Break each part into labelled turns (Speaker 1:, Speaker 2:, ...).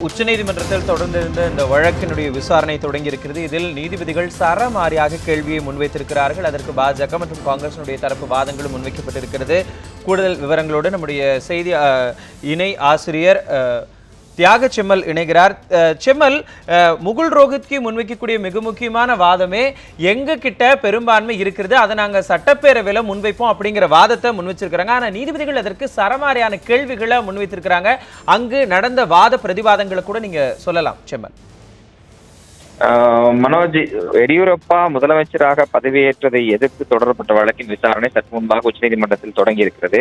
Speaker 1: உச்சநீதிமன்றத்தில் தொடர்ந்திருந்த இந்த வழக்கினுடைய விசாரணை தொடங்கி இருக்கிறது இதில் நீதிபதிகள் சரமாரியாக கேள்வியை முன்வைத்திருக்கிறார்கள். அதற்கு பாஜக மற்றும் காங்கிரசினுடைய தரப்பு வாதங்களும் முன்வைக்கப்பட்டிருக்கிறது. கூடுதல் விவரங்களோடு நம்முடைய செய்தி இணை ஆசிரியர் அஹ், தியாக செம்மல் இணைகிறார் செம்மல் முகுல் ரோஹித்கி முன்வைக்கக்கூடிய மிக முக்கியமான வாதமே எங்க கிட்ட பெரும்பான்மை இருக்கிறது. அதை நாங்க சட்டப்பேரவையில் முன்வைப்போம் அப்படிங்கிற வாதத்தை முன்வச்சிருக்கிறாங்க. ஆனால் நீதிபதிகள் அதற்கு சரமாரியான கேள்விகளை முன்வைத்திருக்கிறாங்க. அங்கு நடந்த வாத பிரதிவாதங்களை கூட நீங்க சொல்லலாம் செம்மல்.
Speaker 2: மனோஜ் எடியூரப்பா முதலமைச்சராக பதவியேற்றதை எதிர்த்து தொடரப்பட்ட வழக்கின் விசாரணை சற்று முன்பாக உச்சநீதிமன்றத்தில் தொடங்கி இருக்கிறது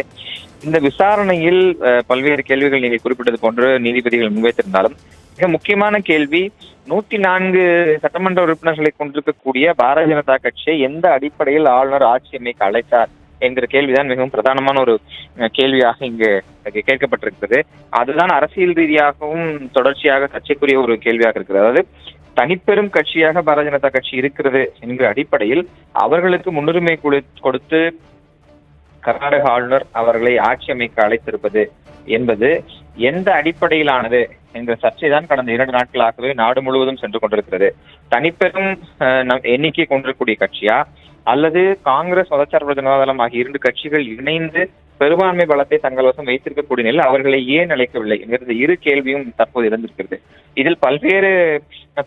Speaker 2: இந்த விசாரணையில் பல்வேறு கேள்விகள் நீங்கள் குறிப்பிட்டது போன்று நீதிபதிகள் முன்வைத்திருந்தாலும் மிக முக்கியமான கேள்வி நூத்தி நான்கு சட்டமன்ற உறுப்பினர்களை கொண்டிருக்கக்கூடிய பாரதிய ஜனதா கட்சியை எந்த அடிப்படையில் ஆளுநர் ஆட்சி அமைக்க அழைத்தார் என்கிற கேள்விதான் மிகவும் பிரதானமான ஒரு அஹ், கேள்வியாக இங்கு கேட்கப்பட்டிருக்கிறது. அதுதான் அரசியல் ரீதியாகவும் தொடர்ச்சியாக சர்ச்சைக்குரிய ஒரு கேள்வியாக இருக்கிறது. அதாவது தனிப்பெரும் கட்சியாக பாரதிய ஜனதா கட்சி இருக்கிறது என்கிற அடிப்படையில் அவர்களுக்கு முன்னுரிமை கொடு- கொடுத்து கர்நாடக ஆளுநர் அவர்களை ஆட்சி அமைக்க அழைத்திருப்பது என்பது எந்த அடிப்படையிலானது என்ற சர்ச்சை தான் கடந்த இரண்டு நாட்களாகவே நாடு முழுவதும் சென்று கொண்டிருக்கிறது. தனிப்பெரும் அஹ், நம் எண்ணிக்கை கொண்டிருக்கக்கூடிய கட்சியா? அல்லது காங்கிரஸ் மதச்சார்பு ஜனதாதளம் ஆகிய இரண்டு கட்சிகள் இணைந்து பெரும்பான்மை பலத்தை தங்கள் வசம் வைத்திருக்கக்கூடிய நிலையில் அவர்களை ஏன் அழைக்கவில்லை என்கிறது இரு கேள்வியும் தற்போது இருந்திருக்கிறது இதில் பல்வேறு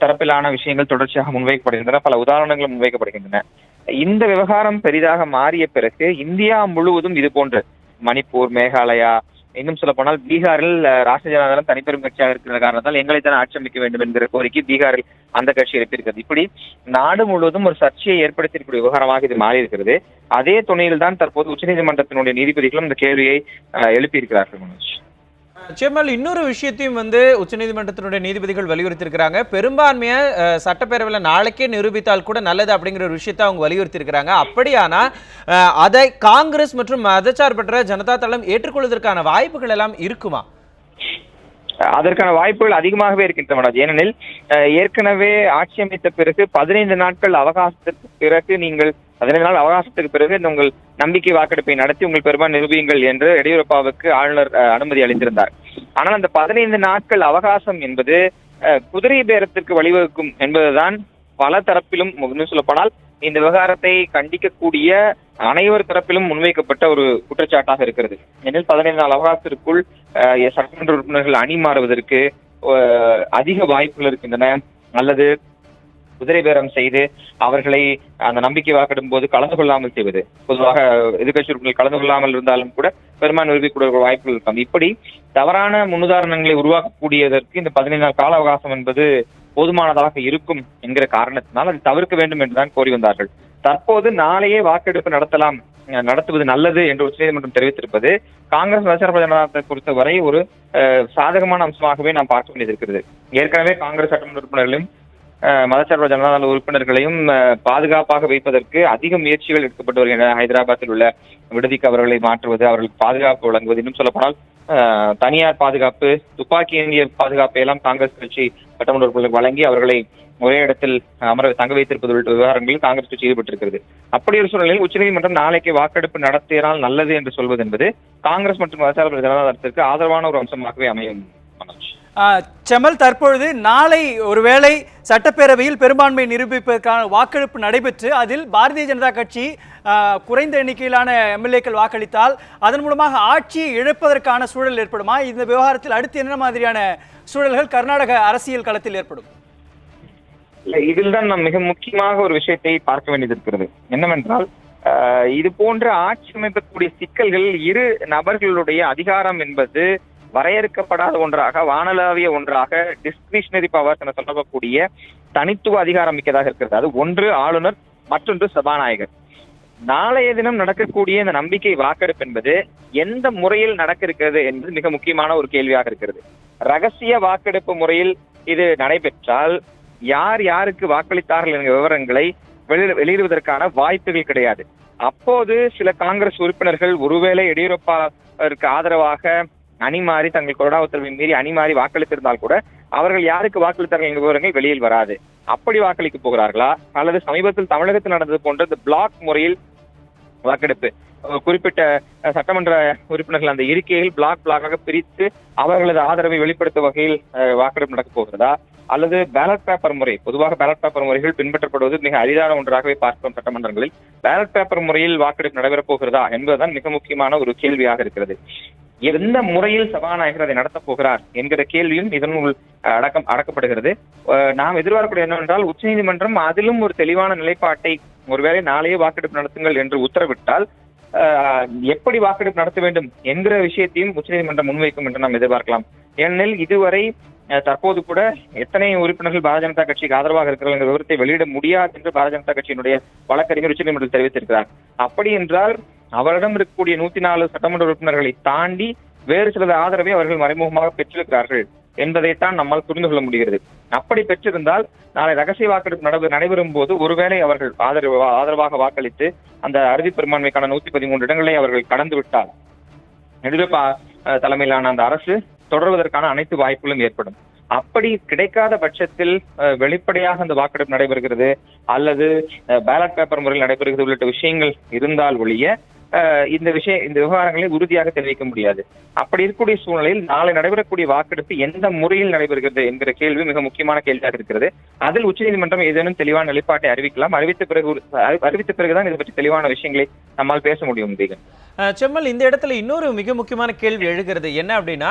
Speaker 2: தரப்பிலான விஷயங்கள் தொடர்ச்சியாக முன்வைக்கப்படுகின்றன பல உதாரணங்கள் முன்வைக்கப்படுகின்றன. இந்த விவகாரம் பெரிதாக மாறிய பிறகு இந்தியா முழுவதும் இது போன்ற மணிப்பூர் மேகாலயா இன்னும் சொல்ல போனால் பீகாரில் ராஷ்டிரிய ஜனதாதளம் தனிப்பெரும் கட்சியாக இருக்கிற காரணத்தால் எங்களை தான் ஆட்சி அமைக்க வேண்டும் என்கிற கோரிக்கை பீகாரில் அந்த கட்சி எழுப்பியிருக்கிறது. இப்படி நாடு முழுவதும் ஒரு சர்ச்சையை ஏற்படுத்தியிருக்கக்கூடிய விவகாரமாக இது மாறி இருக்கிறது அதே துணையில் தான் தற்போது உச்சநீதிமன்றத்தினுடைய நீதிபதிகளும் இந்த கேள்வியை எழுப்பியிருக்கிறார்கள் மனோஜ்.
Speaker 1: செம்மல் இன்னொரு விஷயத்தையும் வந்து உச்சநீதிமன்றத்தினுடைய நீதிபதிகள் வலியுறுத்தியிருக்கிறாங்க. பெரும்பான்மையை சட்டப்பேரவையில் சட்டப்பேரவையில நாளைக்கே நிரூபித்தால் கூட நல்லது அப்படிங்கிற ஒரு விஷயத்தை அவங்க வலியுறுத்தியிருக்கிறாங்க. அப்படியானா அஹ், அதை காங்கிரஸ் மற்றும் மதச்சார்பற்ற ஜனதா தளம் ஏற்றுக்கொள்வதற்கான வாய்ப்புகள் எல்லாம் இருக்குமா?
Speaker 2: அதற்கான வாய்ப்புகள் அதிகமாகவே இருக்கின்றன மனோஜ். ஏனெனில் ஏற்கனவே ஆட்சி அமைத்த பிறகு பதினைந்து நாட்கள் அவகாசத்திற்கு பிறகு நீங்கள் பதினைந்து நாள் அவகாசத்துக்கு பிறகு உங்கள் நம்பிக்கை வாக்கெடுப்பை நடத்தி உங்கள் பெரும்பான் நிரூபியுங்கள் என்று எடியூரப்பாவுக்கு ஆளுநர் அனுமதி அளித்திருந்தார். ஆனால் அந்த பதினைந்து நாட்கள் அவகாசம் என்பது குதிரை பேரத்திற்கு வழிவகுக்கும் என்பதுதான் பல தரப்பிலும் சொல்லப்படால் இந்த விவகாரத்தை கண்டிக்கக்கூடிய அனைவர் தரப்பிலும் முன்வைக்கப்பட்ட ஒரு குற்றச்சாட்டாக இருக்கிறது. எனில் பதினைந்து நாள் அவகாசத்திற்குள் அஹ், சட்டமன்ற உறுப்பினர்கள் அணி மாறுவதற்கு அதிக வாய்ப்புகள் இருக்கின்றன. அல்லது குதிரை பேரம் செய்து அவர்களை அந்த நம்பிக்கை வாக்கிடும் போது கலந்து கொள்ளாமல் செய்வது. பொதுவாக எதிர்கட்சி உறுப்பினர்கள் கலந்து கொள்ளாமல் இருந்தாலும் கூட பெரும்பான்மை நிரூபிக்கூடிய வாய்ப்புகள் இருக்கும் இப்படி தவறான முன்னுதாரணங்களை உருவாக்கக்கூடியதற்கு இந்த பதினைந்து நாள் கால அவகாசம் என்பது போதுமானதாக இருக்கும் என்கிற காரணத்தினால் அதை தவிர்க்க வேண்டும் என்றுதான் கோரி வந்தார்கள். தற்போது நாளையே வாக்கெடுப்பு நடத்தலாம் நடத்துவது நல்லது என்று உச்சநீதிமன்றம் தெரிவித்திருப்பது காங்கிரஸ் மதச்சார்பு ஜனதாதளத்தை பொறுத்தவரை ஒரு சாதகமான அம்சமாகவே நாம் பார்க்க வேண்டியது இருக்கிறது. ஏற்கனவே காங்கிரஸ் சட்டமன்ற உறுப்பினர்களையும் அஹ், மதச்சார்பு ஜனதாதள உறுப்பினர்களையும் அஹ், பாதுகாப்பாக வைப்பதற்கு அதிக முயற்சிகள் எடுக்கப்பட்டு வருகின்றன. ஹைதராபாத்தில் உள்ள விடுதிக்கு அவர்களை மாற்றுவது அவர்களுக்கு பாதுகாப்பு வழங்குவது இன்னும் சொல்லப்போனால் அஹ், தனியார் பாதுகாப்பு துப்பாக்கி ஏந்திய பாதுகாப்பை எல்லாம் காங்கிரஸ் கட்சி சட்டமன்ற உறுப்பினர்களுக்கு வழங்கி அவர்களை ஒரே இடத்தில் அமர தங்க வைத்திருப்பது உள்ளிட்ட விவகாரங்களில் காங்கிரஸ் கட்சி ஈடுபட்டிருக்கிறது. அப்படி ஒரு சூழ்நிலையில் உச்சநீதிமன்றம் நாளைக்கு வாக்கெடுப்பு நடத்தினால் நல்லது என்று சொல்வது என்பது காங்கிரஸ் மற்றும் மதச்சார்பு ஜனதாதளத்திற்கு ஆதரவான ஒரு அம்சமாகவே அமையும் மனோஜ்.
Speaker 3: செமல் தற்பொழுது நாளை ஒருவேளை சட்டப்பேரவையில் பெரும்பான்மை நிரூபிப்பதற்கான வாக்கெடுப்பு நடைபெற்று அதில் பாரதிய ஜனதா கட்சி குறைந்த எண்ணிக்கையிலான எம்எல்ஏக்கள் வாக்களித்தால் அதன் மூலமாக ஆட்சியை இழப்பதற்கான சூழல் ஏற்படுமா? இந்த விவகாரத்தில் அடுத்து என்ன மாதிரியான சூழல்கள் கர்நாடக அரசியல் களத்தில் ஏற்படும்?
Speaker 2: இல்ல இதில் தான் நாம் மிக முக்கியமாக ஒரு விஷயத்தை பார்க்க வேண்டியது இருக்கிறது. என்னவென்றால் ஆஹ், இது போன்ற ஆட்சி அமைக்கக்கூடிய சிக்கல்கள் இரு நபர்களுடைய அதிகாரம் என்பது வரையறுக்கப்படாத ஒன்றாக வானளாவிய ஒன்றாக டிஸ்கிரிஷனரி பவர்ஸ் என சொல்லக்கூடிய தனித்துவ அதிகாரம் மிக்கதாக இருக்கிறது. அது ஒன்று ஆளுநர் மற்றொன்று சபாநாயகர். நாளைய தினம் நடக்கக்கூடிய இந்த நம்பிக்கை வாக்கெடுப்பு என்பது எந்த முறையில் நடக்க இருக்கிறது என்பது மிக முக்கியமான ஒரு கேள்வியாக இருக்கிறது. ரகசிய வாக்கெடுப்பு முறையில் இது நடைபெற்றால் யார் யாருக்கு வாக்களித்தார்கள் என்கிற விவரங்களை வெளி- வெளியிடுவதற்கான வாய்ப்புகள் கிடையாது. அப்போது சில காங்கிரஸ் உறுப்பினர்கள் ஒருவேளை எடியூரப்பாவிற்கு ஆதரவாக அணிமாறி தங்கள் கொரோனா உத்தரவை மீறி அணிமாறி வாக்களித்திருந்தால் கூட அவர்கள் யாருக்கு வாக்களித்தார்கள் என்கிற விவரங்கள் வெளியில் வராது. அப்படி வாக்களிக்க போகிறார்களா? அல்லது சமீபத்தில் தமிழகத்தில் நடந்தது போன்ற இந்த பிளாக் முறையில் வாக்கெடுப்பு. குறிப்பிட்ட சட்டமன்ற உறுப்பினர்கள் அந்த இருக்கையில் பிளாக் பிளாக்காக பிரித்து அவர்களது ஆதரவை வெளிப்படுத்தும் வகையில் வாக்கெடுப்பு நடக்கப் போகிறதா? அல்லது பேலட் பேப்பர் முறை பொதுவாக பேலட் பேப்பர் முறைகள் பின்பற்றப்படுவது மிக அரிதான ஒன்றாகவே பார்க்கிறோம் சட்டமன்றங்களில். பேலட் பேப்பர் முறையில் வாக்கெடுப்பு நடைபெறப் போகிறதா என்பதுதான் மிக முக்கியமான ஒரு கேள்வியாக இருக்கிறது. எந்த முறையில் சபாநாயகர் அதை நடத்தப் போகிறார் என்கிற கேள்வியும் இதனுள் அடக்கம் அடக்கப்படுகிறது. நாம் எதிர்பார்க்கக்கூடிய என்னவென்றால் உச்சநீதிமன்றம் அதிலும் ஒரு தெளிவான நிலைப்பாட்டை ஒருவேளை நாளையே வாக்கெடுப்பு நடத்துங்கள் என்று உத்தரவிட்டால் எப்படி வாக்கெடுப்பு நடத்த வேண்டும் என்கிற விஷயத்தையும் உச்சநீதிமன்றம் முன்வைக்கும் என்று நாம் எதிர்பார்க்கலாம். ஏனெனில் இதுவரை தற்போது கூட எத்தனை உறுப்பினர்கள் பாரதிய ஜனதா கட்சிக்கு ஆதரவாக இருக்கிறார்கள் என்ற விவரத்தை வெளியிட முடியாது என்று பாரதிய ஜனதா கட்சியினுடைய வழக்கறிஞர் உச்சநீதிமன்றத்தில் தெரிவித்திருக்கிறார். அப்படி என்றால் அவரிடம் இருக்கக்கூடிய நூத்தி நாலு சட்டமன்ற உறுப்பினர்களை தாண்டி வேறு சிலது ஆதரவை அவர்கள் மறைமுகமாக பெற்றிருக்கிறார்கள் என்பதைத்தான் நம்மால் புரிந்து கொள்ள முடிகிறது. அப்படி பெற்றிருந்தால் நாளை ரகசிய வாக்கெடுப்பு நடைபெ நடைபெறும் போது ஒருவேளை அவர்கள் ஆதரவு ஆதரவாக வாக்களித்து அந்த அறுதி பெரும்பான்மைக்கான நூத்தி பதிமூன்று இடங்களை அவர்கள் கடந்து விட்டால். எடியூரப்பா அஹ், தலைமையிலான அந்த அரசு தொடர்வதற்கான அனைத்து வாய்ப்புகளும் ஏற்படும். அப்படி கிடைக்காத பட்சத்தில் அஹ், வெளிப்படையாக அந்த வாக்கெடுப்பு நடைபெறுகிறது அல்லது பேலட் பேப்பர் முறையில் நடைபெறுகிறது உள்ளிட்ட விஷயங்கள் இருந்தால் ஒழிய இந்த விஷய இந்த விவகாரங்களை உறுதியாக தெரிவிக்க முடியாது. அப்படி இருக்கக்கூடிய சூழ்நிலையில் நாளை நடைபெறக்கூடிய வாக்கெடுப்பு எந்த முறையில் நடைபெறுகிறது என்கிற கேள்வி மிக முக்கியமான கேள்வியாக இருக்கிறது. அதில் உச்சநீதிமன்றம் ஏதேனும் தெளிவான நிலைப்பாட்டை அறிவிக்கலாம். அறிவித்த பிறகு அறிவித்த பிறகுதான் இதை பற்றி தெளிவான விஷயங்களை நம்மால் பேச முடியும் தீகன்
Speaker 1: செம்மல் இந்த இடத்துல இன்னொரு மிக முக்கியமான கேள்வி எழுகிறது. என்ன அப்படின்னா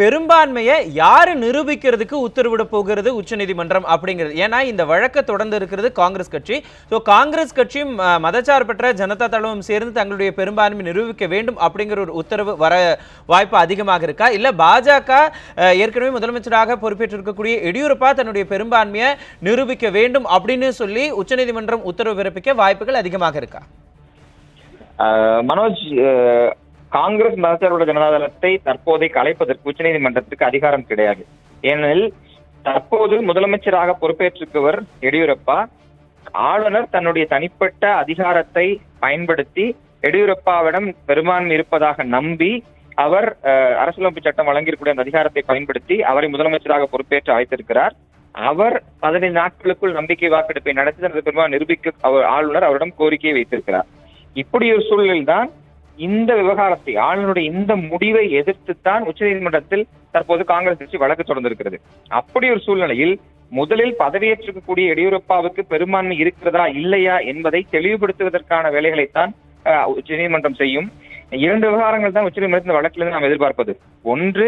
Speaker 1: பெரும்பான்மையை யாரு நிரூபிக்கிறதுக்கு உத்தரவிட போகிறது உச்சநீதிமன்றம் அப்படிங்கிறது. ஏன்னா இந்த வழக்கை தொடர்ந்து இருக்கிறது காங்கிரஸ் கட்சி. ஸோ காங்கிரஸ் கட்சியும் மதச்சார்பற்ற ஜனதா தளமும் சேர்ந்து தங்களுடைய தன்னுடைய பெரும்பான்மை நிரூபிக்க வேண்டும் அப்படிங்கிற ஒரு உத்தரவு வர வாய்ப்பு அதிகமாக இருக்கா? இல்லை பாஜக ஏற்கனவே முதலமைச்சராக பொறுப்பேற்றிருக்கக்கூடிய எடியூரப்பா தன்னுடைய பெரும்பான்மையை நிரூபிக்க வேண்டும் அப்படின்னு சொல்லி உச்சநீதிமன்றம் உத்தரவு பிறப்பிக்க வாய்ப்புகள் அதிகமாக இருக்கா?
Speaker 2: மனோஜ் காங்கிரஸ் மதச்சார்புள்ள ஜனதாதளத்தை தற்போதை கலைப்பதற்கு உச்சநீதிமன்றத்திற்கு அதிகாரம் கிடையாது. ஏனெனில் தற்போது முதலமைச்சராக பொறுப்பேற்றிருக்கவர் எடியூரப்பா. ஆளுநர் தன்னுடைய தனிப்பட்ட அதிகாரத்தை பயன்படுத்தி எடியூரப்பாவிடம் பெரும்பான்மை இருப்பதாக நம்பி அவர் அரசியலமைப்பு சட்டம் வழங்கியிருக்கூடிய அந்த அதிகாரத்தை பயன்படுத்தி அவரை முதலமைச்சராக பொறுப்பேற்று அழைத்திருக்கிறார். அவர் பதினைந்து நாட்களுக்குள் நம்பிக்கை வாக்கெடுப்பை நடத்தி தனது பெரும்பான்மை நிரூபிக்க அவர் ஆளுநர் அவரிடம் கோரிக்கையை வைத்திருக்கிறார். இப்படி ஒரு சூழலில் தான் இந்த விவகாரத்தை ஆளுநருடைய இந்த முடிவை எதிர்த்துத்தான் உச்சநீதிமன்றத்தில் தற்போது காங்கிரஸ் கட்சி வழக்கு தொடர்ந்திருக்கிறது. அப்படி ஒரு சூழ்நிலையில் முதலில் பதவியேற்றிருக்கக்கூடிய எடியூரப்பாவுக்கு பெரும்பான்மை இருக்கிறதா இல்லையா என்பதை தெளிவுபடுத்துவதற்கான வேலைகளைத்தான் உச்சநீதிமன்றம் செய்யும். இரண்டு விவகாரங்கள் தான் உச்சநீதிமன்றத்தின் வழக்கிலிருந்து நாம் எதிர்பார்ப்பது. ஒன்று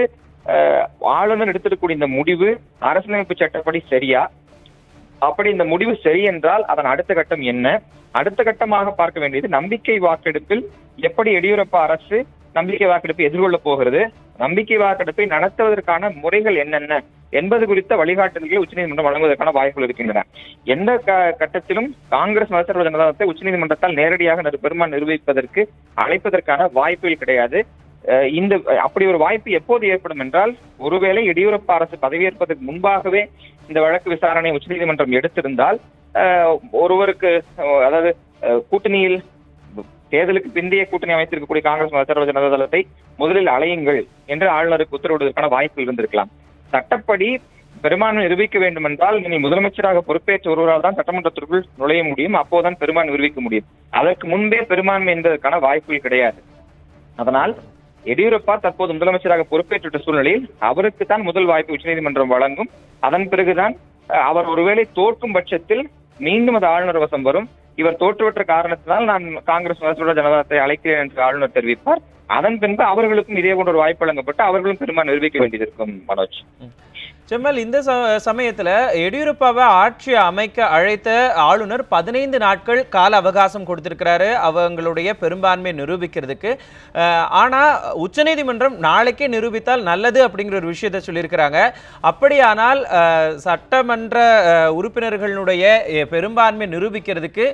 Speaker 2: ஆளுநர் எடுத்திருக்கக்கூடிய இந்த முடிவு அரசியலமைப்பு சட்டப்படி சரியா? அப்படி இந்த முடிவு சரி என்றால் அதன் அடுத்த கட்டம் என்ன? அடுத்த கட்டமாக பார்க்க வேண்டியது நம்பிக்கை வாக்கெடுப்பில் எப்படி எடியூரப்பா அரசு நம்பிக்கை வாக்கெடுப்பை எதிர்கொள்ளப் போகிறது? நம்பிக்கை வாக்கெடுப்பை நடத்துவதற்கான முறைகள் என்னென்ன? என்பது குறித்த வழிகாட்டுதல்களை உச்சநீதிமன்றம் வழங்குவதற்கான வாய்ப்புகள் இருக்கின்றன. எந்த க- கட்டத்திலும் காங்கிரஸ் மதசர்வ ஜனதாதளத்தை உச்சநீதிமன்றத்தால் நேரடியாக நிரு- நிரூபிப்பதற்கு அழைப்பதற்கான வாய்ப்புகள் கிடையாது. அஹ் இந்த அப்படி ஒரு வாய்ப்பு எப்போது ஏற்படும் என்றால் ஒருவேளை எடியூரப்பா அரசு பதவியேற்பதற்கு முன்பாகவே இந்த வழக்கு விசாரணை உச்சநீதிமன்றம் எடுத்திருந்தால் அஹ், ஒருவருக்கு அதாவது அஹ், கூட்டணியில் தேர்தலுக்கு பிந்தைய கூட்டணி அமைத்திருக்கக்கூடிய காங்கிரஸ் மதச்சார்பு ஜனதா தளத்தை முதலில் அலையுங்கள் என்று ஆளுநருக்கு உத்தரவிடுவதற்கான வாய்ப்பு இருந்திருக்கலாம். சட்டப்படி பெரும்பான்மை நிரூபிக்க வேண்டும் என்றால் இனி முதலமைச்சராக பொறுப்பேற்ற ஒருவரால் தான் சட்டமன்றத்திற்குள் நுழைய முடியும். அப்போதான் பெரும்பான்மை நிரூபிக்க முடியும். அதற்கு முன்பே பெரும்பான்மை என்பதற்கான வாய்ப்புகள் கிடையாது. அதனால் எடியூரப்பா தற்போது முதலமைச்சராக பொறுப்பேற்றுள்ள சூழ்நிலையில் அவருக்கு தான் முதல் வாய்ப்பு உச்சநீதிமன்றம் வழங்கும். அதன் பிறகுதான் அஹ், அவர் ஒருவேளை தோற்கும் பட்சத்தில் மீண்டும் அது ஆளுநர் வசம் வரும். இவர் தோற்றுவற்ற காரணத்தினால் நான் காங்கிரஸ் மதத்தோட ஜனதாத்தை அழைக்கிறேன் என்று ஆளுநர் தெரிவிப்பார். அதன் பின்பு அவர்களுக்கும் இதே போன்ற ஒரு வாய்ப்பு வழங்கப்பட்டு அவர்களும் பெரும்பான்மை நிரூபிக்க வேண்டியது இருக்கும் மனோஜ்
Speaker 1: செம்மல் இந்த சமயத்துல எடியூரப்பாவை ஆட்சி அமைக்க அழைத்த ஆளுநர் பதினைந்து நாட்கள் கால அவகாசம் கொடுத்திருக்கிறாரு அவங்களுடைய பெரும்பான்மை நிரூபிக்கிறதுக்கு. ஆனா உச்சநீதிமன்றம் நாளைக்கே நிரூபித்தால் நல்லது அப்படிங்கிற ஒரு விஷயத்தை சொல்லியிருக்கிறாங்க. அப்படியானால் சட்டமன்ற உறுப்பினர்களுடைய பெரும்பான்மை நிரூபிக்கிறதுக்கு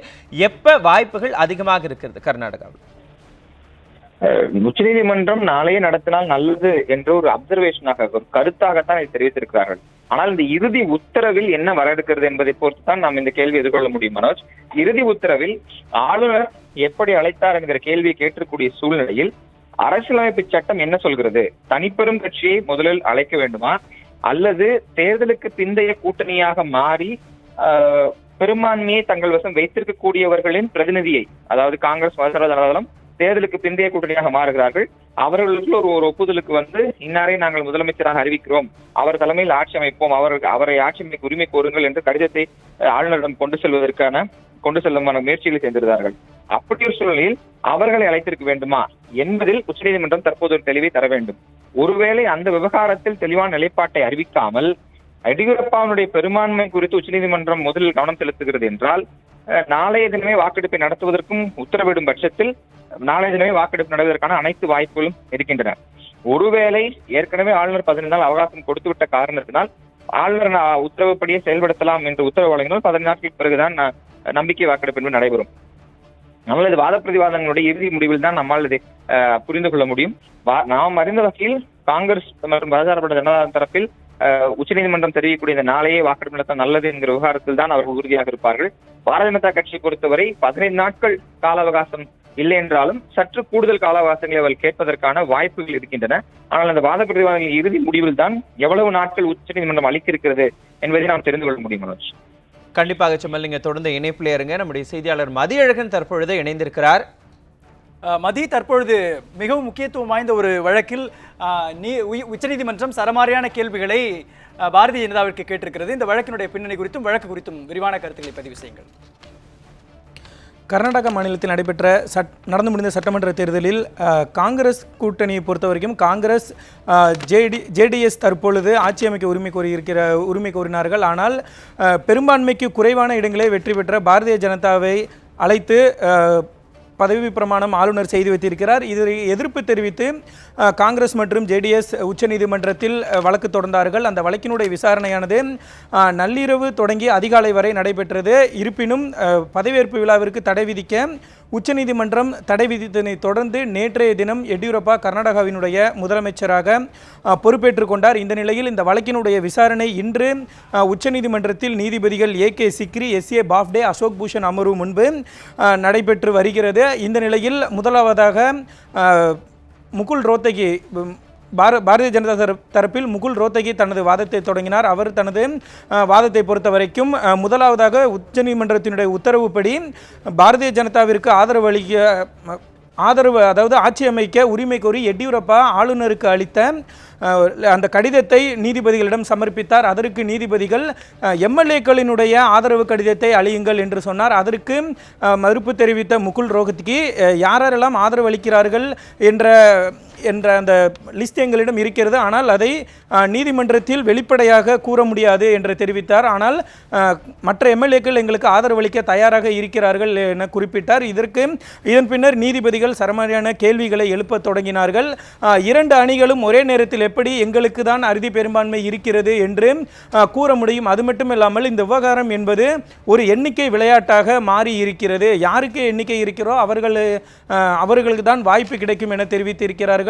Speaker 1: எப்ப வாய்ப்புகள் அதிகமாக இருக்கிறது கர்நாடகாவில்?
Speaker 2: உச்சநீதிமன்றம் நாளையே நடத்தினால் நல்லது என்ற ஒரு அப்சர்வேஷனாக ஒரு கருத்தாகத்தான் இதை தெரிவித்திருக்கிறார்கள். ஆனால் இந்த இறுதி உத்தரவில் என்ன வரவிருக்கிறது என்பதை பொறுத்து தான் நாம் இந்த கேள்வி எதிர்கொள்ள முடியும் மனோஜ். இறுதி உத்தரவில் ஆளுநர் எப்படி அழைத்தார் என்கிற கேள்வியை கேட்கக்கூடிய சூழ்நிலையில் அரசியலமைப்பு சட்டம் என்ன சொல்கிறது? தனிப்பெரும் கட்சியை முதலில் அழைக்க வேண்டுமா? அல்லது தேர்தலுக்கு பிந்தைய கூட்டணியாக மாறி ஆஹ், பெரும்பான்மையை தங்கள் வசம் வைத்திருக்கக்கூடியவர்களின் பிரதிநிதியை அதாவது காங்கிரஸ் மதசார தேர்தலுக்கு பிந்தைய கூட்டணியாக மாறுகிறார்கள். அவர்களுக்கு ஒரு ஒரு ஒப்புதலுக்கு வந்து இன்னாரை நாங்கள் முதலமைச்சராக அறிவிக்கிறோம். அவர் தலைமையில் ஆட்சி அமைப்போம். அவர் அவரை ஆட்சி அமைக்க உரிமை கோருங்கள் என்று கடிதத்தை ஆளுநரிடம் கொண்டு செல்வதற்கான கொண்டு செல்லுமான முயற்சிகளை செய்திருந்தார்கள் அப்படி ஒரு சூழ்நிலையில் அவர்களை அழைத்திருக்க வேண்டுமா? என்பதில் உச்சநீதிமன்றம் தற்போது ஒரு தெளிவை தர வேண்டும். ஒருவேளை அந்த விவகாரத்தில் தெளிவான நிலைப்பாட்டை அறிவிக்காமல் எடியூரப்பாவுடைய பெரும்பான்மை குறித்து உச்சநீதிமன்றம் முதலில் கவனம் செலுத்துகிறது என்றால் அஹ், நாளைய தினமே வாக்கெடுப்பை நடத்துவதற்கும் உத்தரவிடும் பட்சத்தில் நாளைய தினமே வாக்கெடுப்பு நடவதற்கான அனைத்து வாய்ப்புகளும் இருக்கின்றன. ஒருவேளை ஏற்கனவே ஆளுநர் பதினைந்து நாள் அவகாசம் கொடுத்துவிட்ட காரணத்தினால் ஆளுநர் உத்தரவுப்படியே செயல்படுத்தலாம் என்று உத்தரவு வழங்கினால் பதினைந்து நாட்களுக்கு பிறகுதான் நம்பிக்கை வாக்கெடுப்பு என்பது நடைபெறும். நம்மளது இது வாத பிரதிவாதங்களுடைய இறுதி முடிவில் தான் நம்மால் இதை அஹ், புரிந்து கொள்ள முடியும். நாம் அறிந்த வகையில் காங்கிரஸ் மற்றும் பாஜக ஜனதா தரப்பில் உச்சநீதிமன்றம் தெரிவிக்கக்கூடிய இந்த நாளையே வாக்கெடுப்பு நடத்த நல்லது என்கிற விவகாரத்தில் தான் அவர்கள் உறுதியாக இருப்பார்கள். பாரதிய ஜனதா கட்சியை பொறுத்தவரை பதினைந்து நாட்கள் கால அவகாசம் இல்லை என்றாலும் சற்று கூடுதல் கால அவகாசங்களை அவர்கள் கேட்பதற்கான வாய்ப்புகள் இருக்கின்றன. ஆனால் அந்த வாத பிரதிவாதங்களின் இறுதி முடிவில் தான் எவ்வளவு நாட்கள் உச்சநீதிமன்றம் அளிக்க இருக்கிறது என்பதை நாம் தெரிந்து கொள்ள முடியும் மனோஜ்.
Speaker 1: கண்டிப்பாக செம்மல் நீங்க தொடர்ந்து இணைப்பில் இருங்க. நம்முடைய செய்தியாளர் மதியழகன் தற்பொழுது இணைந்திருக்கிறார்.
Speaker 3: மதி தற்பொழுது மிகவும் முக்கியத்துவம் வாய்ந்த ஒரு வழக்கில் நீ உச்சநீதிமன்றம் சரமாரியான கேள்விகளை பாரதிய ஜனதாவிற்கு கேட்டிருக்கிறது. இந்த வழக்கினுடைய பின்னணி குறித்தும் வழக்கு குறித்தும் விரிவான கருத்துக்களை பதிவு செய்யுங்கள்.
Speaker 4: கர்நாடக மாநிலத்தில் நடைபெற்ற சட் நடந்து முடிந்த சட்டமன்ற தேர்தலில் காங்கிரஸ் கூட்டணியை பொறுத்த வரைக்கும் காங்கிரஸ் ஜேடி ஜேடிஎஸ் தற்பொழுது ஆட்சி அமைக்க உரிமை கோரியிருக்கிற உரிமை கோரினார்கள். ஆனால் பெரும்பான்மைக்கு குறைவான இடங்களே வெற்றி பெற்ற பாரதிய ஜனதாவை அழைத்து பதவி பிரமாணம் ஆளுநர் செய்து வைத்திருக்கிறார். இது எதிர்ப்பு தெரிவித்து காங்கிரஸ் மற்றும் ஜேடிஎஸ் உச்சநீதிமன்றத்தில் வழக்கு தொடர்ந்தார்கள். அந்த வழக்கினுடைய விசாரணையானது நள்ளிரவு தொடங்கி அதிகாலை வரை நடைபெற்றது. இருப்பினும் பதவியேற்பு விழாவிற்கு தடை விதிக்க உச்சநீதிமன்றம் தடை விதித்ததை தொடர்ந்து நேற்றைய தினம் எடியூரப்பா கர்நாடகாவினுடைய முதலமைச்சராக அஹ், பொறுப்பேற்றுக் கொண்டார். இந்த நிலையில் இந்த வழக்கினுடைய விசாரணை இன்று உச்சநீதிமன்றத்தில் நீதிபதிகள் A K Sikri S A Bobde Ashok Bhushan அமர்வு முன்பு நடைபெற்று வருகிறது. இந்த நிலையில் முதலாவதாக முகுல் ரோத்தகி பார பாரதிய ஜனதா தரப்- தரப்பில் முகுல் ரோத்தகி தனது வாதத்தை தொடங்கினார். அவர் தனது வாதத்தை பொறுத்த வரைக்கும் முதலாவதாக உச்சநீதிமன்றத்தினுடைய உத்தரவுப்படி பாரதிய ஜனதாவிற்கு ஆதரவு அளிக்க ஆதரவு அதாவது ஆட்சி அமைக்க உரிமை கோரி எடியூரப்பா ஆளுநருக்கு அளித்த அந்த கடிதத்தை நீதிபதிகளிடம் சமர்ப்பித்தார். அதற்கு நீதிபதிகள் எம்எல்ஏக்களினுடைய ஆதரவு கடிதத்தை அழியுங்கள் என்று சொன்னார். அதற்கு மறுப்பு தெரிவித்த முகுல் ரோஹத்கி யாரெல்லாம் ஆதரவு அளிக்கிறார்கள் என்ற என்ற அந்த லிஸ்ட் எங்களிடம் இருக்கிறது. ஆனால் அதை நீதிமன்றத்தில் வெளிப்படையாக கூற முடியாது என்று தெரிவித்தார். ஆனால் மற்ற எம்எல்ஏக்கள் எங்களுக்கு ஆதரவளிக்க தயாராக இருக்கிறார்கள் என குறிப்பிட்டார். இதற்கு இதன் பின்னர் நீதிபதிகள் சரமாரியான கேள்விகளை எழுப்பத் தொடங்கினார்கள். இரண்டு அணிகளும் ஒரே நேரத்தில் எப்படி எங்களுக்கு தான் அறுதி பெரும்பான்மை இருக்கிறது என்று கூற முடியும். அது மட்டும் இல்லாமல் இந்த விவகாரம் என்பது ஒரு எண்ணிக்கை விளையாட்டாக மாறி இருக்கிறது யாருக்கு எண்ணிக்கை இருக்கிறோ அவர்கள் அவர்களுக்கு தான் வாய்ப்பு கிடைக்கும் என தெரிவித்திருக்கிறார்கள்.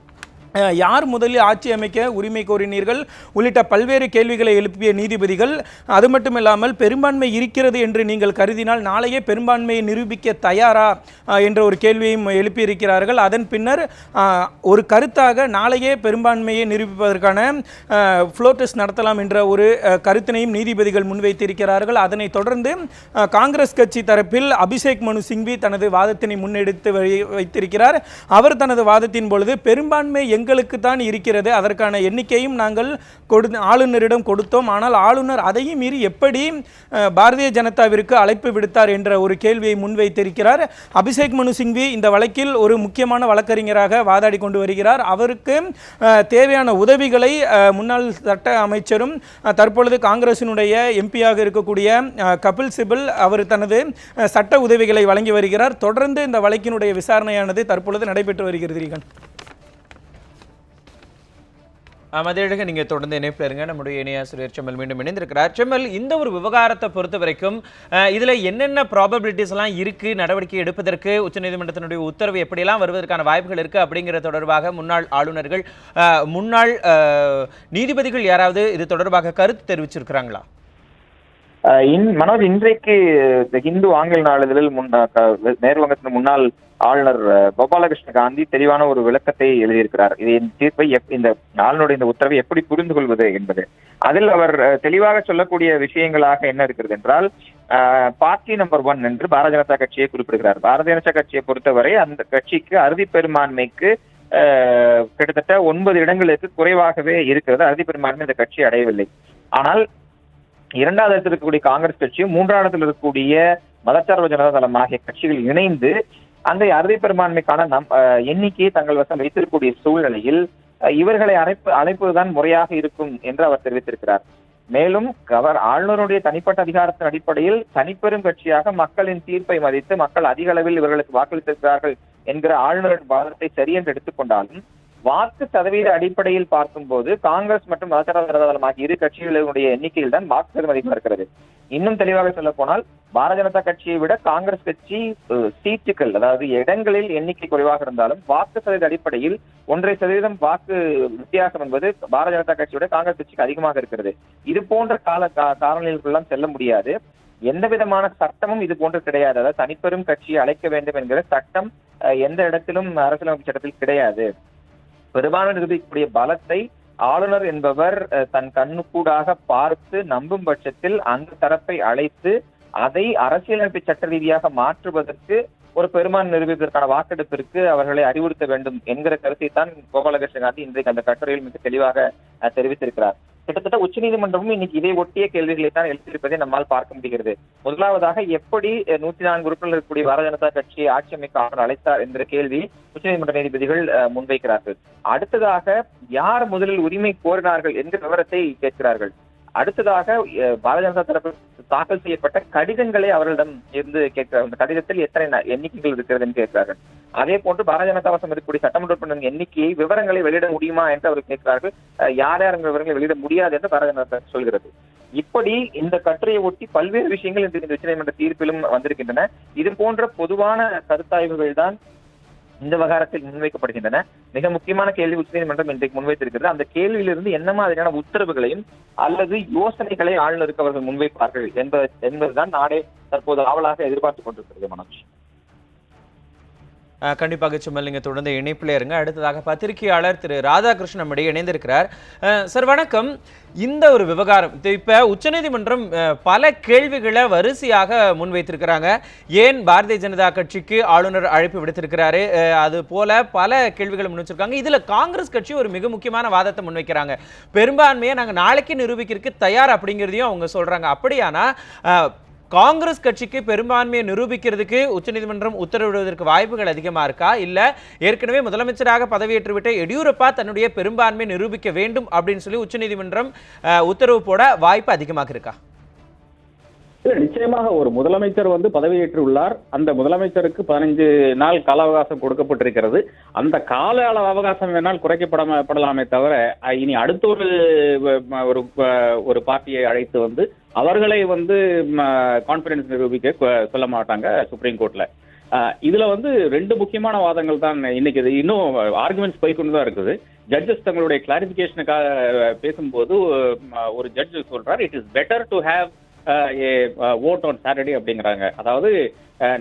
Speaker 4: யார் முதலில் ஆட்சி அமைக்க உரிமை கோரினீர்கள் உள்ளிட்ட பல்வேறு கேள்விகளை எழுப்பிய நீதிபதிகள் அது மட்டுமில்லாமல் பெரும்பான்மை இருக்கிறது என்று நீங்கள் கருதினால் நாளையே பெரும்பான்மையை நிரூபிக்க தயாரா என்ற ஒரு கேள்வியையும் எழுப்பியிருக்கிறார்கள். அதன் பின்னர் ஒரு கருத்தாக நாளையே பெரும்பான்மையை நிரூபிப்பதற்கான ஃப்ளோ டெஸ்ட் நடத்தலாம் என்ற ஒரு கருத்தினையும் நீதிபதிகள் முன்வைத்திருக்கிறார்கள். அதனைத் தொடர்ந்து காங்கிரஸ் கட்சி தரப்பில் அபிஷேக் மனு சிங்வி தனது வாதத்தினை முன்னெடுத்து வை- வைத்திருக்கிறார். அவர் தனது வாதத்தின் பொழுது பெரும்பான்மை எங்களுக்கு தான் இருக்கிறது. அதற்கான எண்ணிக்கையும் நாங்கள் கொடு ஆளுநரிடம் கொடுத்தோம். ஆனால் ஆளுநர் அதையும் மீறி எப்படி பாரதிய ஜனதாவிற்கு அழைப்பு விடுத்தார் என்ற ஒரு கேள்வியை முன்வைத்திருக்கிறார். அபிஷேக் மனு சிங்வி இந்த வழக்கில் ஒரு முக்கியமான வழக்கறிஞராக வாதாடி கொண்டு வருகிறார். அவருக்கு தேவையான உதவிகளை முன்னாள் சட்ட அமைச்சரும் தற்பொழுது காங்கிரசினுடைய எம்பியாக இருக்கக்கூடிய கபில் சிபில் அவர் தனது சட்ட உதவிகளை வழங்கி வருகிறார். தொடர்ந்து இந்த வழக்கினுடைய விசாரணையானது தற்பொழுது நடைபெற்று வருகிறது
Speaker 1: மதியழக நீங்கள் தொடர்ந்து இணைப்பில் இருங்க. நம்முடைய இணையாசிரியர் செம்மல் மீண்டும் இணைந்திருக்கிறார். செம்மல் இந்த ஒரு விவகாரத்தை பொறுத்த வரைக்கும் இதில் என்னென்ன ப்ராபபிலிட்டிஸ் எல்லாம் இருக்கு நடவடிக்கை எடுப்பதற்கு உச்சநீதிமன்றத்தினுடைய உத்தரவு எப்படியெல்லாம் வருவதற்கான வாய்ப்புகள் இருக்கு அப்படிங்கிற தொடர்பாக முன்னாள் ஆளுநர்கள் முன்னாள் நீதிபதிகள் யாராவது இது தொடர்பாக கருத்து தெரிவிச்சிருக்கிறாங்களா?
Speaker 2: இன்- மனோஜ் இன்றைக்கு இந்து ஆங்கில நாளிதழில் முன் வங்கத்தின் முன்னாள் ஆளுநர் கோபாலகிருஷ்ண காந்தி தெளிவான ஒரு விளக்கத்தை எழுதியிருக்கிறார். இது இந்த தீர்ப்பை எப்- இந்த ஆளுநருடைய இந்த உத்தரவை எப்படி புரிந்து கொள்வது என்பது. அதில் அவர் தெளிவாக சொல்லக்கூடிய விஷயங்களாக என்ன இருக்கிறது என்றால் பார்ட்டி நம்பர் ஒன் என்று பாரதிய ஜனதா கட்சியை குறிப்பிடுகிறார். பாரதிய ஜனதா கட்சியை பொறுத்தவரை அந்த கட்சிக்கு அறுதி பெரும்பான்மைக்கு கிட்டத்தட்ட ஒன்பது இடங்களுக்கு குறைவாகவே இருக்கிறது. அறுதி பெரும்பான்மை இந்த கட்சி அடையவில்லை. ஆனால் இரண்டாவது இடத்தில் இருக்கக்கூடிய காங்கிரஸ் கட்சியும் மூன்றாவது இடத்தில் இருக்கக்கூடிய மதச்சார்பு ஜனதா தளம் ஆகிய கட்சிகள் இணைந்து அந்த அறுதி பெரும்பான்மைக்கான நம் எண்ணிக்கையை தங்கள் வசம் வைத்திருக்கக்கூடிய சூழ்நிலையில் இவர்களை அழைப்பு அழைப்பதுதான் முறையாக இருக்கும் என்று அவர் தெரிவித்திருக்கிறார். மேலும் அவர் ஆளுநருடைய தனிப்பட்ட அதிகாரத்தின் அடிப்படையில் தனிப்பெரும் கட்சியாக மக்களின் தீர்ப்பை மதித்து மக்கள் அதிக அளவில் இவர்களுக்கு வாக்களித்திருக்கிறார்கள் என்கிற ஆளுநரின் வாதத்தை சரி என்று எடுத்துக்கொண்டாலும் வாக்கு சதவீத அடிப்படையில் பார்க்கும்போது காங்கிரஸ் மற்றும் மதச்சார்பு ஜனதா தளம் ஆகிய இரு கட்சிகளுடைய எண்ணிக்கையில் தான் வாக்கு சதவீதம் அதிகமாக இருக்கிறது இன்னும் தெளிவாக சொல்ல போனால் பாரதிய ஜனதா கட்சியை விட காங்கிரஸ் கட்சி சீட்டுகள் அதாவது இடங்களில் எண்ணிக்கை குறைவாக இருந்தாலும் வாக்கு சதவீத அடிப்படையில் ஒன்றரை சதவீதம் வாக்கு வித்தியாசம் என்பது பாரதிய ஜனதா கட்சியோட காங்கிரஸ் கட்சிக்கு அதிகமாக இருக்கிறது. இது போன்ற கால கா- செல்ல முடியாது. எந்த விதமான சட்டமும் இது போன்று கிடையாது. அதாவது தனிப்பெரும் கட்சியை அழைக்க வேண்டும் என்கிற சட்டம் அஹ், எந்த இடத்திலும் அரசியலமைப்பு சட்டத்தில் கிடையாது. பெரும்பான்மை நிரூபிக்கக்கூடிய பலத்தை ஆளுநர் என்பவர் தன் கண்ணுக்கூடாக பார்த்து நம்பும் பட்சத்தில் அந்த தரப்பை அழைத்து அதை அரசியலமைப்பு சட்ட ரீதியாக மாற்றுவதற்கு ஒரு பெரும்பான்மை நிரூபிப்பதற்கான வாக்கெடுப்பிற்கு அவர்களை அறிவுறுத்த வேண்டும் என்கிற கருத்தை தான் கோபாலகிருஷ்ண காந்தி இன்றைக்கு அந்த கட்டுரையில் மிக தெளிவாக அஹ், தெரிவித்திருக்கிறார். கிட்டத்தட்ட உச்சநீதிமன்றமும் இன்னைக்கு இதை ஒட்டிய கேள்விகளை தான் எழுத்திருப்பதை நம்மால் பார்க்க முடிகிறது. முதலாவதாக எப்படி நூத்தி நான்கு உறுப்பினர் இருக்கக்கூடிய பாரதிய ஜனதா கட்சியை ஆட்சி அமைக்க ஆளுநர் அழைத்தார் என்ற கேள்வி உச்சநீதிமன்ற நீதிபதிகள் முன்வைக்கிறார்கள். அடுத்ததாக யார் முதலில் உரிமை கோரினார்கள் என்ற விவரத்தை கேட்கிறார்கள். அடுத்ததாக பாரதிய ஜனதா தரப்பு தாக்கல் செய்யப்பட்ட கடிதங்களை அவர்களிடம் இருந்து கேட்கிறார்கள். அந்த கடிதத்தில் எத்தனை எண்ணிக்கைகள் இருக்கிறது என்று கேட்கிறார்கள். அதே போன்று பாரதிய ஜனதா வசம் இருக்கக்கூடிய சட்டமன்ற உறுப்பினர் எண்ணிக்கையை விவரங்களை வெளியிட முடியுமா என்று அவர் கேட்கிறார்கள். யார் யார் விவரங்களை வெளியிட முடியாது என்று பாரதிய ஜனதா சொல்கிறது. இப்படி இந்த கட்டுரையை ஒட்டி பல்வேறு விஷயங்கள் இன்று இந்த உச்சநீதிமன்ற தீர்ப்பிலும் வந்திருக்கின்றன. இது போன்ற பொதுவான கருத்தாய்வுகள் தான் இந்த விவகாரத்தில் முன்வைக்கப்படுகின்றன. மிக முக்கியமான கேள்வி உச்சநீதிமன்றம் இன்றைக்கு முன்வைத்திருக்கிறது. அந்த கேள்வியிலிருந்து என்ன மாதிரியான உத்தரவுகளையும் அல்லது யோசனைகளை ஆளுநருக்கு அவர்கள் முன்வைப்பார்கள் என்பது என்பதுதான் நாடே தற்போது ஆவலாக எதிர்பார்த்துக் கொண்டிருக்கிறது மனோஜ்.
Speaker 1: கண்டிப்பாக சும்மல் நீங்கள் தொடர்ந்து இணைப்பில் இருங்க. அடுத்ததாக பத்திரிகையாளர் திரு ராதாகிருஷ்ணன் நம்முடைய இணைந்திருக்கிறார். சார் வணக்கம். இந்த ஒரு விவகாரம் இப்போ உச்சநீதிமன்றம் பல கேள்விகளை வரிசையாக முன்வைத்திருக்கிறாங்க. ஏன் பாரதிய ஜனதா கட்சிக்கு ஆளுநர் அழைப்பு விடுத்திருக்கிறாரு? அது போல பல கேள்விகளை முன்வச்சிருக்காங்க. இதில் காங்கிரஸ் கட்சி ஒரு மிக முக்கியமான வாதத்தை முன்வைக்கிறாங்க. பெரும்பான்மையை நாங்கள் நாளைக்கு நிரூபிக்கிறதுக்கு தயார் அப்படிங்கிறதையும் அவங்க சொல்கிறாங்க அப்படியானா காங்கிரஸ் கட்சிக்கு பெரும்பான்மையை நிரூபிக்கிறதுக்கு உச்சநீதிமன்றம் உத்தரவிடுவதற்கு வாய்ப்புகள் அதிகமாக இருக்கா? இல்லை ஏற்கனவே முதலமைச்சராக பதவியேற்றுவிட்ட எடியூரப்பா தன்னுடைய பெரும்பான்மையை நிரூபிக்க வேண்டும் அப்படின்னு சொல்லி உச்சநீதிமன்றம் உத்தரவு போட வாய்ப்பு அதிகமாக இருக்கா?
Speaker 5: இல்ல நிச்சயமாக ஒரு முதலமைச்சர் வந்து பதவியேற்று உள்ளார் அந்த முதலமைச்சருக்கு பதினைஞ்சு நாள் கால அவகாசம் கொடுக்கப்பட்டிருக்கிறது. அந்த கால அளவு அவகாசம் வேணால் குறைக்கப்படப்படலாமே தவிர இனி அடுத்த ஒரு ஒரு ஒரு பார்ட்டியை அழைத்து வந்து அவர்களை வந்து கான்பிடன்ஸ் நிரூபிக்க சொல்ல மாட்டாங்க சுப்ரீம் கோர்ட்ல இதுல வந்து ரெண்டு முக்கியமான வாதங்கள் தான் இன்னைக்கு இன்னும் ஆர்குமெண்ட்ஸ் போய்க்கொண்டு தான் இருக்குது. ஜட்ஜஸ் தங்களுடைய கிளாரிபிகேஷனுக்காக பேசும்போது ஒரு ஜட்ஜ் சொல்றார் it is better to have vote on Saturday அப்படிங்கிறாங்க. அதாவது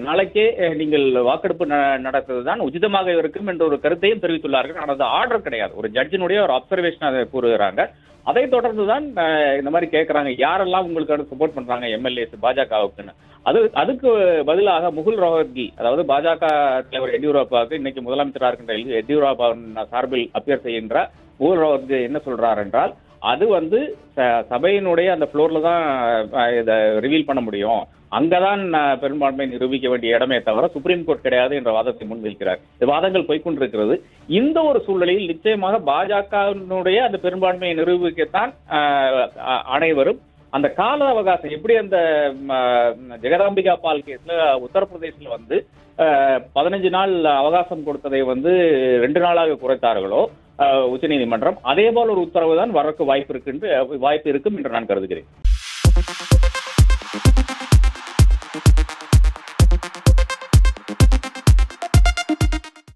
Speaker 5: நாளைக்கே நீங்கள் வாக்கெடுப்பு ந- நடத்துவது தான் உச்சிதமாக இருக்கும் என்ற ஒரு கருத்தையும் தெரிவித்துள்ளார்கள். ஆனால் அது ஆர்டர் கிடையாது. ஒரு ஜட்ஜினுடைய ஒரு அப்சர்வேஷன் அதை கூறுகிறாங்க. அதை தொடர்ந்து தான் இந்த மாதிரி கேட்கறாங்க யாரெல்லாம் உங்களுக்கு சப்போர்ட் பண்றாங்க? எம்எல்ஏஸ் பாஜகவுக்குன்னு. அது அதுக்கு பதிலாக முகுல் ரோஹத்கி அதாவது பாஜக தலைவர் எடியூரப்பாவுக்கு இன்னைக்கு முதலமைச்சராக இருக்கின்ற எடியூரப்பா சார்பில் அப்பியர் செய்கின்ற முகுல் ரோஹத்கி என்ன சொல்றார் என்றால் அது வந்து ச- சபையினுடைய அந்த ஃப்ளோர்ல தான் இதை ரிவீல் பண்ண முடியும். அங்கதான் அஹ், பெரும்பான்மை நிரூபிக்க வேண்டிய இடமே தவிர சுப்ரீம் கோர்ட் கிடையாது என்ற வாதத்தை முன்வைக்கிறார். இந்த வாதங்கள் போய்கொண்டிருக்கிறது இந்த ஒரு சூழ்நிலையில் நிச்சயமாக பாஜகவினுடைய அந்த பெரும்பான்மையை நிரூபிக்கத்தான் அனைவரும் அந்த கால அவகாசம் எப்படி அந்த ம, ஜெகதாம்பிகா பால் கேஸ்ல உத்தரப்பிரதேசில் வந்து பதினஞ்சு நாள் அவகாசம் கொடுத்ததை வந்து ரெண்டு நாளாக குறைத்தார்களோ உச்சநீதிமன்றம். அதே போல ஒரு உத்தரவு தான் வரக்கு வாய்ப்பு இருக்கு வாய்ப்பு இருக்கும் என்று நான் கருதுகிறேன்.